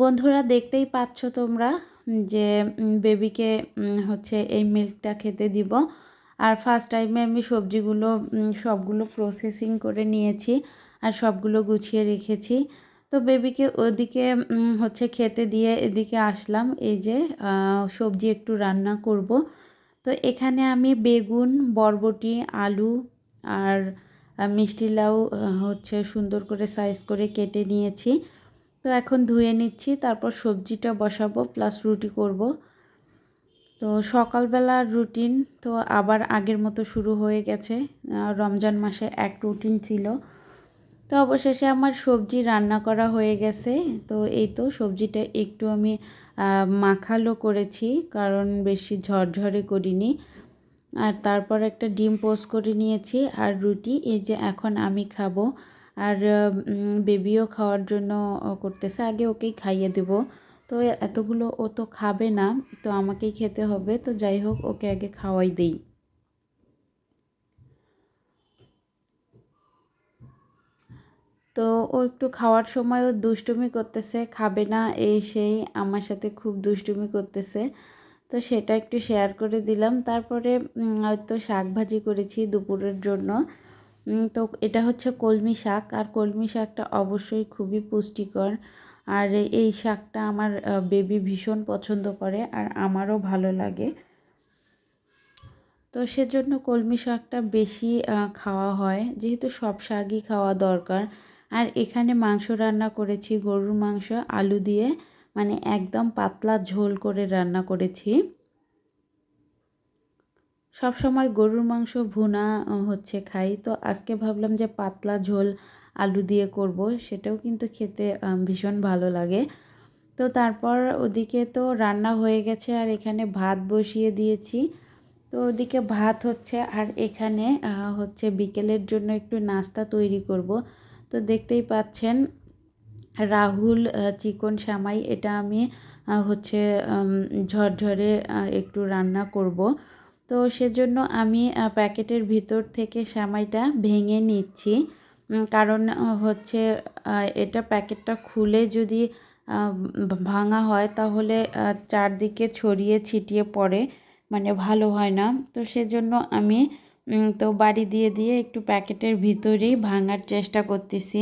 বন্ধুরা দেখতেই পাচ্ছ তোমরা যে বেবিকে হচ্ছে এই মিল্কটা খেতে দিব। আর ফার্স্ট টাইমে আমি সবজিগুলো সবগুলো প্রসেসিং করে নিয়েছি আর সবগুলো গুছিয়ে রেখেছি। তো বেবিকে ওদিকে হচ্ছে খেতে দিয়ে এদিকে আসলাম। এই যে সবজি একটু রান্না করব। তো এখানে আমি বেগুন, বরবটি, আলু আর মিষ্টি লাউ হচ্ছে সুন্দর করে সাইজ করে কেটে নিয়েছি। তো এখন ধুয়ে নিচ্ছি, তারপর সবজিটা বসাবো প্লাস রুটি করব। তো সকালবেলার রুটিন তো আবার আগের মতো শুরু হয়ে গেছে রমজান মাসে এক রুটিন ছিল। তো অবশেষে আমার সবজি রান্না করা হয়ে গেছে, তো এই তো সবজিটা একটু আমি মাখালো করেছি, কারণ বেশি ঝরঝরে করিনি। আর তারপর একটা ডিম পোস্ট করে নিয়েছি, আর রুটি, এই যে এখন আমি খাব। আর বেবিও খাওয়ার জন্য করতেছে। আগে ওকেই খাইয়ে দেব। তো এতগুলো ও তো খাবে না, তো আমাকেই খেতে হবে। তো যাই হোক, ওকে আগে খাওয়াই দেই। তো ও একটু খাওয়ার সময় ও দুষ্টুমি করতেছে, খাবে না, এই সেই, আমার সাথে খুব দুষ্টুমি করতেছে। তো সেটা একটু শেয়ার করে দিলাম। তারপরে হয়তো শাক ভাজি করেছি দুপুরের জন্য। তো এটা হচ্ছে কলমি শাক। আর কলমি শাকটা অবশ্যই খুবই পুষ্টিকর। আর এই শাকটা আমার বেবি ভীষণ পছন্দ করে আর আমারও ভালো লাগে। তো সেজন্য কলমি শাকটা বেশি খাওয়া হয়। যেহেতু সব শাকই খাওয়া দরকার। আর এখানে মাংস রান্না করেছি, গরুর মাংস, আলু দিয়ে। মানে একদম পাতলা ঝোল করে রান্না করেছি। সব সময় গরুর মাংস, ভুনা হচ্ছে খাই। তো আজকে ভাবলাম যে পাতলা ঝোল আলু দিয়ে করব, সেটাও কিন্তু খেতে ভীষণ ভালো লাগে। তো তারপর ওদিকে তো রান্না হয়ে গেছে, আর এখানে ভাত বসিয়ে দিয়েছি। তো ওদিকে ভাত হচ্ছে, আর এখানে হচ্ছে বিকেলের জন্য একটু নাস্তা তৈরি করব। তো দেখতেই পাচ্ছেন, রাহুল চিকন শ্যামাই, এটা আমি হচ্ছে ঝরঝরে একটু রান্না করব। তো সেজন্য আমি প্যাকেটের ভিতর থেকে শ্যামাইটা ভেঙে নিচ্ছি। কারণ হচ্ছে এটা প্যাকেটটা খুলে যদি ভাঙা হয় তাহলে চারদিকে ছড়িয়ে ছিটিয়ে পড়ে মানে ভালো হয় না। তো সেজন্য আমি তো বাড়ি দিয়ে দিয়ে একটু প্যাকেটের ভিতরেই ভাঙার চেষ্টা করতেছি।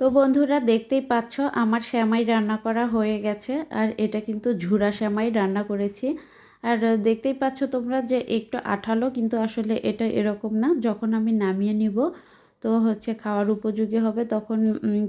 তো বন্ধুরা দেখতেই পাচ্ছ, আমার শ্যামাই রান্না করা হয়ে গেছে, আর এটা কিন্তু ঝুরা শ্যামাই রান্না করেছি। আর দেখতেই পাচ্ছ তোমরা যে একটু আঠালো, কিন্তু আসলে এটা এরকম না, যখন আমি নামিয়ে নিব, তো হচ্ছে খাওয়ার উপযোগী হবে, তখন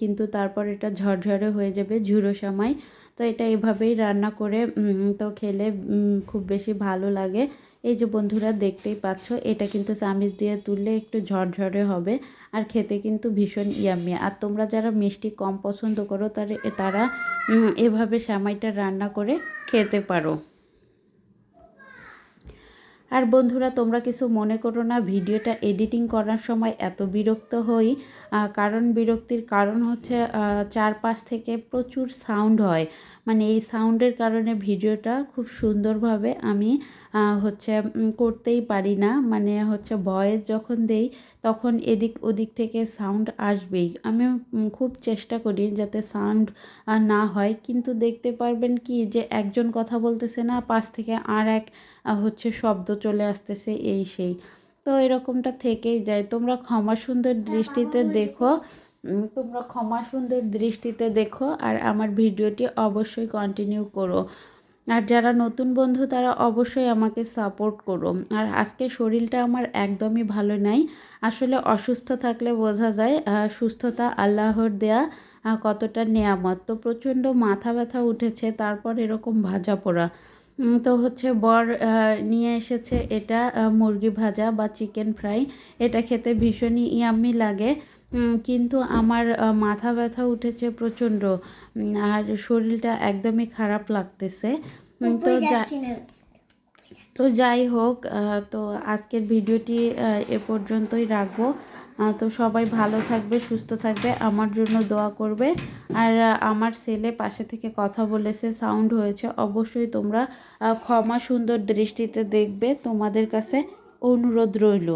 কিন্তু তারপর এটা ঝরঝরে হয়ে যাবে ঝুরো শ্যামাই। তো এটা এভাবেই রান্না করে তো খেলে খুব বেশি ভালো লাগে। এই যে বন্ধুরা দেখতেই পাচ্ছ, এটা কিন্তু চামিচ দিয়ে তুললে একটু ঝরঝরে হবে আর খেতে কিন্তু ভীষণ ইয়ামি আর তোমরা যারা মিষ্টি কম পছন্দ করো, তারা তারা এভাবে শ্যামাইটা রান্না করে খেতে পারো। আর বন্ধুরা, তোমরা কিছু মনে করো না, ভিডিওটা এডিটিং করার সময় এত বিরক্ত হই। কারণ বিরক্তির কারণ হচ্ছে চারপাশ থেকে প্রচুর সাউন্ড হয়। মানে এই সাউন্ডের কারণে ভিডিওটা খুব সুন্দরভাবে আমি হচ্ছে করতেই পারি না। মানে হচ্ছে ভয়েস যখন দেই তখন এদিক ওদিক থেকে সাউন্ড আসবেই। আমি খুব চেষ্টা করি যাতে সাউন্ড না হয়। কিন্তু দেখতে পারবেন কি যে একজন কথা বলতেছে না পাশ থেকে আর এক হচ্ছে শব্দ চলে আসতেছে এই সেই। তো এরকমটা থেকেই যায়। তোমরা ক্ষমা সুন্দর দৃষ্টিতে দেখো। তোমরা ক্ষমা সুন্দর দৃষ্টিতে দেখো আর আমার ভিডিওটি অবশ্যই কন্টিনিউ করো। আর যারা নতুন বন্ধু, তারা অবশ্যই আমাকে সাপোর্ট করো। আর আজকে শরীরটা আমার একদমই ভালো নাই। আসলে অসুস্থ থাকলে বোঝা যায় সুস্থতা আল্লাহর দেয়া কতটা নেয়ামত। তো প্রচণ্ড মাথা ব্যথা উঠেছে, তারপর এরকম ভাজা পোড়া। তো হচ্ছে বর নিয়ে এসেছে এটা মুরগি ভাজা বা চিকেন ফ্রাই এটা খেতে ভীষণই ইয়াম্মি লাগে। কিন্তু আমার মাথা ব্যথা উঠেছে প্রচণ্ড আর শরীরটা একদমই খারাপ লাগতেছে। তো যা তো যাই হোক তো আজকের ভিডিওটি এ পর্যন্তই রাখব। তো সবাই ভালো থাকবে সুস্থ থাকবে আমার জন্য দোয়া করবে। আর আমার ছেলে পাশে থেকে কথা বলেছে সাউন্ড হয়েছে অবশ্যই তোমরা ক্ষমা সুন্দর দৃষ্টিতে দেখবে। তোমাদের কাছে অনুরোধ রইল।